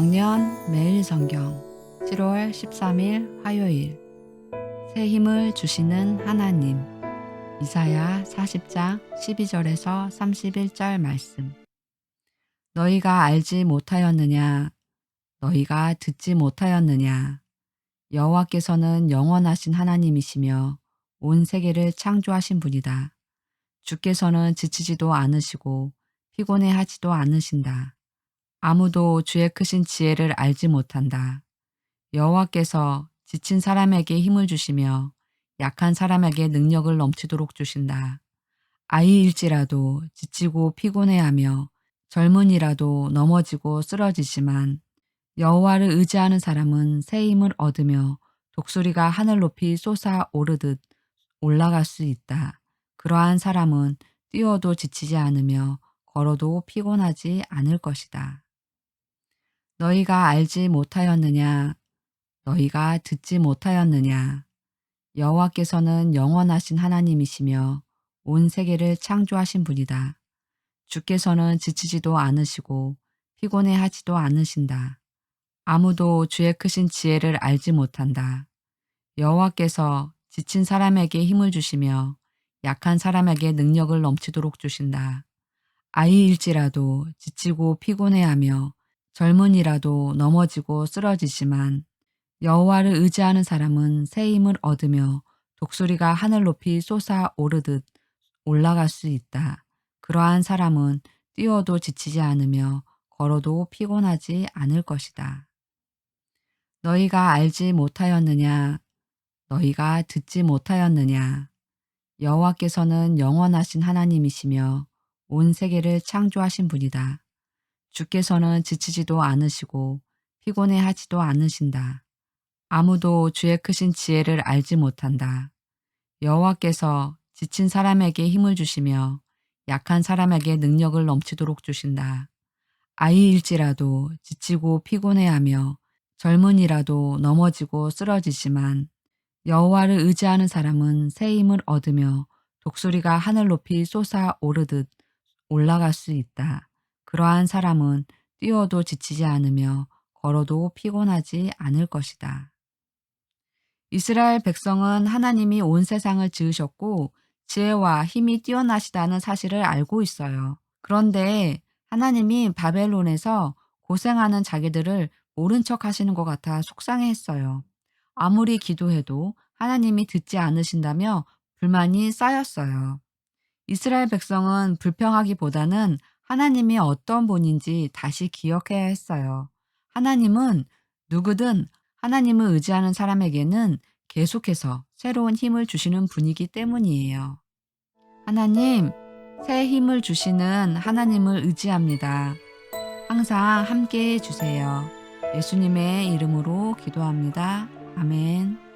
저학년 매일 성경 7월 13일 화요일. 새 힘을 주시는 하나님. 이사야 40장 12절에서 31절 말씀. 너희가 알지 못하였느냐? 너희가 듣지 못하였느냐? 여호와께서는 영원하신 하나님이시며 온 세계를 창조하신 분이다. 주께서는 지치지도 않으시고 피곤해하지도 않으신다. 아무도 주의 크신 지혜를 알지 못한다. 여호와께서 지친 사람에게 힘을 주시며 약한 사람에게 능력을 넘치도록 주신다. 아이일지라도 지치고 피곤해하며 젊은이라도 넘어지고 쓰러지지만 여호와를 의지하는 사람은 새 힘을 얻으며 독수리가 하늘 높이 솟아 오르듯 올라갈 수 있다. 그러한 사람은 뛰어도 지치지 않으며 걸어도 피곤하지 않을 것이다. 너희가 알지 못하였느냐? 너희가 듣지 못하였느냐? 여호와께서는 영원하신 하나님이시며 온 세계를 창조하신 분이다. 주께서는 지치지도 않으시고 피곤해하지도 않으신다. 아무도 주의 크신 지혜를 알지 못한다. 여호와께서 지친 사람에게 힘을 주시며 약한 사람에게 능력을 넘치도록 주신다. 아이일지라도 지치고 피곤해하며 젊은이라도 넘어지고 쓰러지지만 여호와를 의지하는 사람은 새 힘을 얻으며 독수리가 하늘 높이 솟아 오르듯 올라갈 수 있다. 그러한 사람은 뛰어도 지치지 않으며 걸어도 피곤하지 않을 것이다. 너희가 알지 못하였느냐? 너희가 듣지 못하였느냐? 여호와께서는 영원하신 하나님이시며 온 세계를 창조하신 분이다. 주께서는 지치지도 않으시고 피곤해하지도 않으신다. 아무도 주의 크신 지혜를 알지 못한다. 여호와께서 지친 사람에게 힘을 주시며 약한 사람에게 능력을 넘치도록 주신다. 아이일지라도 지치고 피곤해하며 젊은이라도 넘어지고 쓰러지지만 여호와를 의지하는 사람은 새 힘을 얻으며 독수리가 하늘 높이 솟아 오르듯 올라갈 수 있다. 그러한 사람은 뛰어도 지치지 않으며 걸어도 피곤하지 않을 것이다. 이스라엘 백성은 하나님이 온 세상을 지으셨고 지혜와 힘이 뛰어나시다는 사실을 알고 있어요. 그런데 하나님이 바벨론에서 고생하는 자기들을 모른 척 하시는 것 같아 속상해 했어요. 아무리 기도해도 하나님이 듣지 않으신다며 불만이 쌓였어요. 이스라엘 백성은 불평하기보다는 하나님이 어떤 분인지 다시 기억해야 했어요. 하나님은 누구든 하나님을 의지하는 사람에게는 계속해서 새로운 힘을 주시는 분이기 때문이에요. 하나님, 새 힘을 주시는 하나님을 의지합니다. 항상 함께 해주세요. 예수님의 이름으로 기도합니다. 아멘.